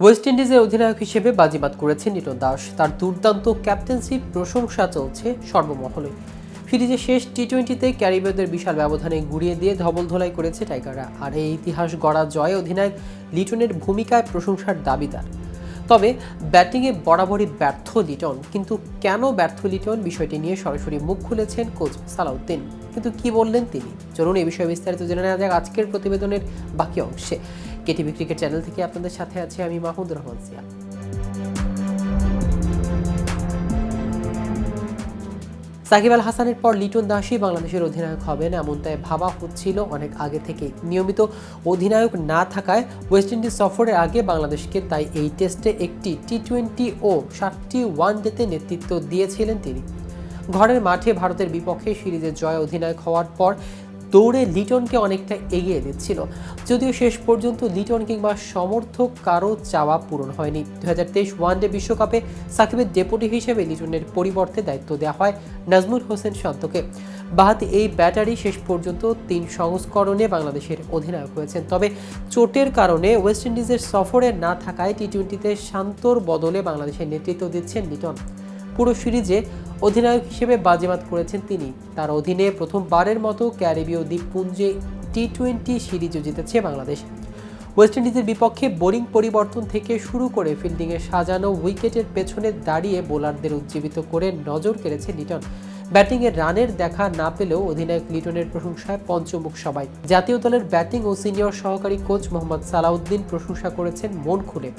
West ইন্ডিজের অধিনায়ক হিসেবে বাজিমাত করেছেন লিটন দাস। তার দুর্দান্ত ক্যাপ্টেন্সির প্রশংসা চলছে সর্বমহলে। সিরিজের শেষ টি টোয়েন্টিতে ক্যারিবীয়দের বিশাল ব্যবধানে গুড়িয়ে দিয়ে ধবল ধোলাই করেছে টাইগাররা। আর এই ইতিহাস গড়া জয়ে অধিনায়ক লিটনের ভূমিকায় প্রশংসার দাবিদার তবে ব্যাটিংয়ে বরাবরই ব্যর্থ লিটন। কিন্তু কেন ব্যর্থ লিটন বিষয়টি নিয়ে সরাসরি মুখ খুলেছেন কোচ সালাউদ্দিন। কিন্তু কি বললেন তিনি? চলুন এই বিষয়ে বিস্তারিত জেনে নেওয়া যাক আজকের প্রতিবেদনের বাকি অংশে। কেটিভি ক্রিকেট চ্যানেল থেকে আপনাদের সাথে আছি আমি মাহমুদুর রহমান সিয়া। সাকিব আল হাসানের পর লিটন দাসই বাংলাদেশের অধিনায়ক হবেন, এমনটাই ভাবা হচ্ছিল অনেক আগে থেকে নিয়মিত অধিনায়ক না থাকায় ওয়েস্ট ইন্ডিজ সফরের আগে বাংলাদেশকে তাই এই টেস্টে একটি টি টোয়েন্টি ও সাতটি ওয়ানডেতে নেতৃত্ব দিয়েছিলেন তিনি। ঘরের মাঠে ভারতের বিপক্ষে সিরিজের জয় অধিনায়ক হওয়ার পর দৌড়ে লিটনকে অনেকটা এগিয়ে দিচ্ছিল। যদিও শেষ পর্যন্ত লিটন কিংবা সমর্থক কারও চাওয়া পূরণ হয়নি। দু হাজার তেইশ ওয়ানডে বিশ্বকাপে সাকিবের ডেপুটি হিসেবে লিটনের পরিবর্তে দায়িত্ব দেওয়া হয় নাজমুল হোসেন শান্তকে বাহাতি এই ব্যাটারি শেষ পর্যন্ত তিন সংস্করণে বাংলাদেশের অধিনায়ক হয়েছেন। তবে চোটের কারণে ওয়েস্ট ইন্ডিজের সফরে না থাকায় টি টোয়েন্টিতে শান্তর বদলে বাংলাদেশের নেতৃত্ব দিচ্ছেন লিটন। পুরো সিরিজে অধিনায়ক হিসেবে বাজিমাত করেছেন তিনি। তার অধীনে প্রথমবারের মতো ক্যারিবীয় দ্বীপপুঞ্জে টি টোয়েন্টি সিরিজও জিতেছে বাংলাদেশ। ওয়েস্ট ইন্ডিজের বিপক্ষে বোলিং পরিবর্তন থেকে শুরু করে ফিল্ডিংয়ে সাজানো উইকেটের পেছনে দাঁড়িয়ে বোলারদের উজ্জীবিত করে নজর কেড়েছে লিটন। ব্যাটিংয়ে রানের দেখা না পেলেও অধিনায়ক লিটনের প্রশংসায় পঞ্চমুখ সবাই। জাতীয় দলের ব্যাটিং ও সিনিয়র সহকারী কোচ মোহাম্মদ সালাউদ্দিন প্রশংসা করেছেন মন খুলে।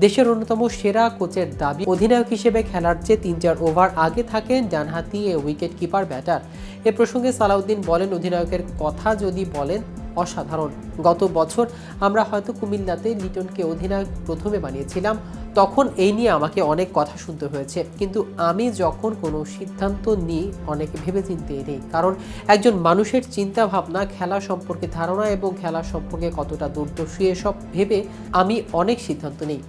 দেশের অন্যতম সেরা কোচের দাবি, অধিনায়ক হিসেবে খেলার চেয়ে তিন চার ওভার আগে থাকেন ডানহাতি এ উইকেট কিপার ব্যাটার। এ প্রসঙ্গে সালাউদ্দিন বলেন, অধিনায়কের কথা যদি বলেন, অসাধারণ। গত বছর আমরা হয়তো কুমিল্লাতে লিটনকে অধিনায়ক প্রথমে বানিয়েছিলাম, তখন এই নিয়ে আমাকে অনেক কথা শুনতে হয়েছে। কিন্তু আমি যখন কোনো সিদ্ধান্ত নিই, অনেক ভেবে ভেবেচিন্তে নেই। কারণ একজন মানুষের চিন্তা ভাবনা খেলা সম্পর্কে ধারণা এবং খেলা সম্পর্কে কতটা দূরদর্শী এসব ভেবে আমি অনেক সিদ্ধান্ত নিই।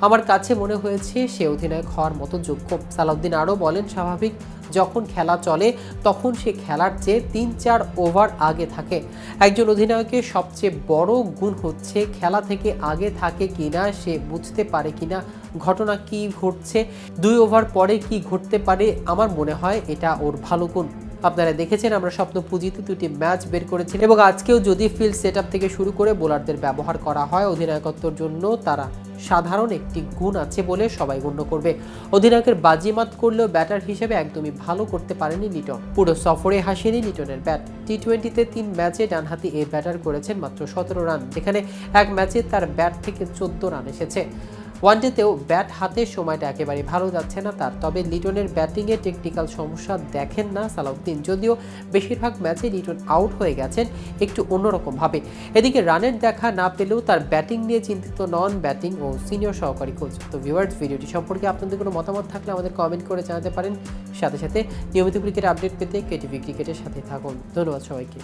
আমার কাছে মনে হয়েছে সে অধিনায়ক হওয়ার মতো যোগ্য। সালাউদ্দিন আরও বলেন, স্বাভাবিক, যখন খেলা চলে, তখন সে খেলার চেয়ে তিন চার ওভার আগে থাকে। একজন অধিনায়কের সবচেয়ে বড় গুণ হচ্ছে, খেলা থেকে আগে থাকে কিনা, সে বুঝতে পারে কিনা, ঘটনা কি ঘটছে, দুই ওভার পরে কি ঘটতে পারে, আমার মনে হয় এটা ওর ভালো গুণ। আপনারা দেখেছেন, আমরা স্বপ্ন পুঁজিতে দুটি ম্যাচ বের করেছি এবং আজকেও যদি ফিল্ড সেট থেকে শুরু করে বোলারদের ব্যবহার করা হয়, অধিনায়কত্বর জন্য তারা সাধারণ একটি গুণ আছে বলে সবাই গণ্য করবে। অধিনায়কের বাজিমাত করলেও ব্যাটার হিসেবে একদমই ভালো করতে পারেনি লিটন। পুরো সফরে হাসেনি লিটনের ব্যাট। টি টোয়েন্টিতে তিন ম্যাচে ডানহাতি এই ব্যাটার করেছেন মাত্র সতেরো রান। যেখানে এক ম্যাচে তার ব্যাট থেকে চোদ্দ রান এসেছে। ওয়ানডেতেও ব্যাট হাতের সময়টা একেবারে ভালো যাচ্ছে না তার, তবে লিটনের ব্যাটিংয়ে টেকনিক্যাল সমস্যা দেখেন না সালাউদ্দিন। যদিও বেশিরভাগ ম্যাচে লিটন আউট হয়ে গেছেন একটু অন্যরকমভাবে। এদিকে রানের দেখা না পেলেও তার ব্যাটিং নিয়ে চিন্তিত নন ব্যাটিং ও সিনিয়র সহকারী কোচ তো ভিউয়ার্স ভিডিওটি সম্পর্কে আপনাদের কোনো মতামত থাকলে আমাদের কমেন্ট করে জানাতে পারেন। সাথে সাথে নিয়মিত ক্রিকেট আপডেট পেতে কেটিভি ক্রিকেটের সাথে থাকুন। ধন্যবাদ সবাইকে।